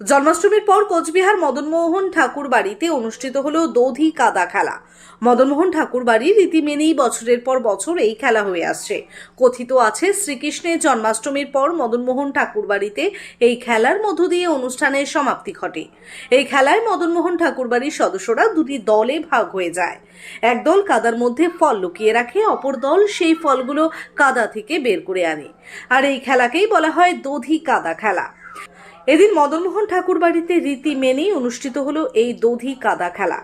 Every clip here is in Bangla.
জন্মাষ্টমীর পর কোচবিহার মদনমোহন ঠাকুর বাড়িতে অনুষ্ঠিত হল দধি কাদা খেলা। মদনমোহন ঠাকুর বাড়ি রীতি মেনেই বছরের পর বছর এই খেলা হয়ে আসছে। কথিত আছে, শ্রীকৃষ্ণের জন্মাষ্টমীর পর মদনমোহন ঠাকুর বাড়িতে এই খেলার মধ্য দিয়ে অনুষ্ঠানের সমাপ্তি ঘটে। এই খেলায় মদনমোহন ঠাকুর বাড়ির সদস্যরা দুটি দলে ভাগ হয়ে যায়। এক দল কাদার মধ্যে ফল লুকিয়ে রাখে, অপর দল সেই ফলগুলো কাদা থেকে বের করে আনে। আর এই খেলাকেই বলা হয় দধি কাদা খেলা। এদিন মদনমোহন ঠাকুর বাড়িতে রীতি মেনেই অনুষ্ঠিত হলো এই দধি কাদা খেলা।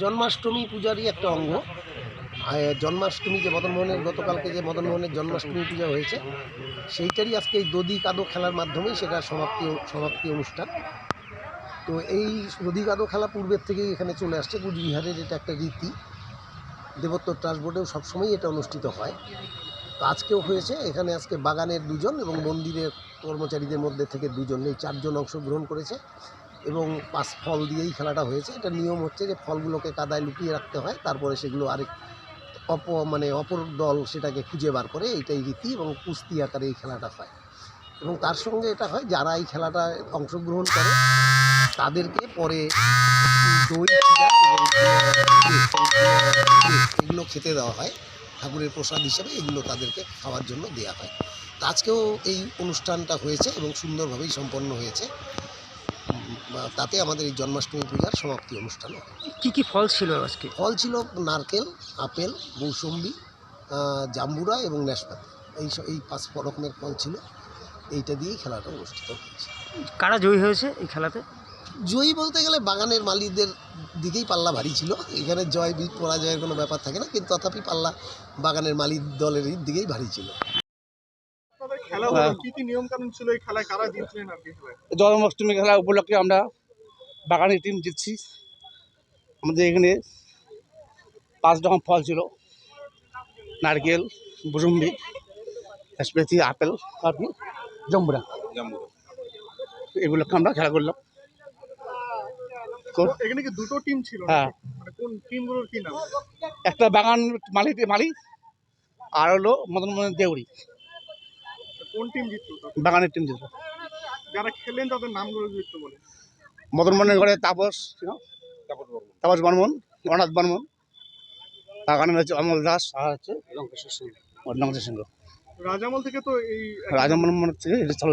জন্মাষ্টমী পূজারই একটা অঙ্গ। জন্মাষ্টমী যে মদনমোহনের, গতকালকে যে মদনমোহনের জন্মাষ্টমী পূজা হয়েছে, সেইটারই আজকে এই দধি কাদো খেলার মাধ্যমেই সেটা সমাপ্তি সমাপ্তি অনুষ্ঠান। তো এই দধি কাদো খেলা পূর্বের থেকেই এখানে চলে আসছে, কুচবিহারের এটা একটা রীতি। দেবোত্তর ট্রান্সপোর্টেও সবসময়ই এটা অনুষ্ঠিত হয়। তো আজকেও হয়েছে, এখানে আজকে বাগানের দুজন এবং মন্দিরের কর্মচারীদের মধ্যে থেকে দুজন, এই চারজন অংশগ্রহণ করেছে এবং পাঁচ ফল দিয়েই খেলাটা হয়েছে। এটা নিয়ম হচ্ছে যে ফলগুলোকে কাদায় লুকিয়ে রাখতে হয়, তারপরে সেগুলো আরেক অপ মানে অপর দল সেটাকে খুঁজে বার করে এটাই রীতি এবং কুস্তি আকারে এই খেলাটা হয়। এবং তার সঙ্গে এটা হয়, যারা এই খেলাটায় অংশগ্রহণ করে, তাদেরকে পরে দই এগুলো খেতে দেওয়া হয়। ঠাকুরের প্রসাদ হিসেবে এগুলো তাদেরকে খাওয়ার জন্য দেওয়া হয়। আজকেও এই অনুষ্ঠানটা হয়েছে এবং সুন্দরভাবেই সম্পন্ন হয়েছে। তাতে আমাদের এই জন্মাষ্টমী পূজার সমাপ্তি অনুষ্ঠান কি কি ফল ছিল আজকে? ফল ছিল নারকেল আপেল মৌসম্বি জাম্বুরা এবং নাশপাতি। এই স- এই পাঁচ রকমের ফল ছিল। এইটা দিয়েই খেলাটা অনুষ্ঠিত হয়েছে। কারা জয়ী হয়েছে এই খেলাতে? জয়ী বলতে গেলে বাগানের মালিকদের দিকেই পাল্লা ভারী ছিল। এখানে জয় পরাজয়ের কোনো ব্যাপার থাকে না কিন্তু তথাপি পাল্লা বাগানের মালিক দলের দিকেই ভারী ছিল। জন্মাষ্টমী খেলা উপলক্ষে আমরা বাগানের টিম জিতছি। আমাদের এখানে পাঁচ রকম ফল ছিল। নারকেল বুজুম্বি নাশপাতি আপেল আর কি জম্বুরা। এগুলোকে আমরা খেলা করলাম। এখানে কি দুটো টিম ছিল হ্যাঁ। মানে কোন টিমগুলোর কি নাম? একটা বাগান মালিক মালিক আর হলো মদন মোহন দেউরি কোন টিম জিতলো বাগানের টিম জিতল। যারা খেলেন তাদের নামগুলো যদি বলে মদন মনের ঘরে তাপস তাপস বর্মন। অনাথ বর্মন বাগানের হচ্ছে অমল দাস আর হচ্ছে লঙ্কেশ্বর সিংহ রাজামল থেকে তো এই রাজামল মনে থেকে এটা চালু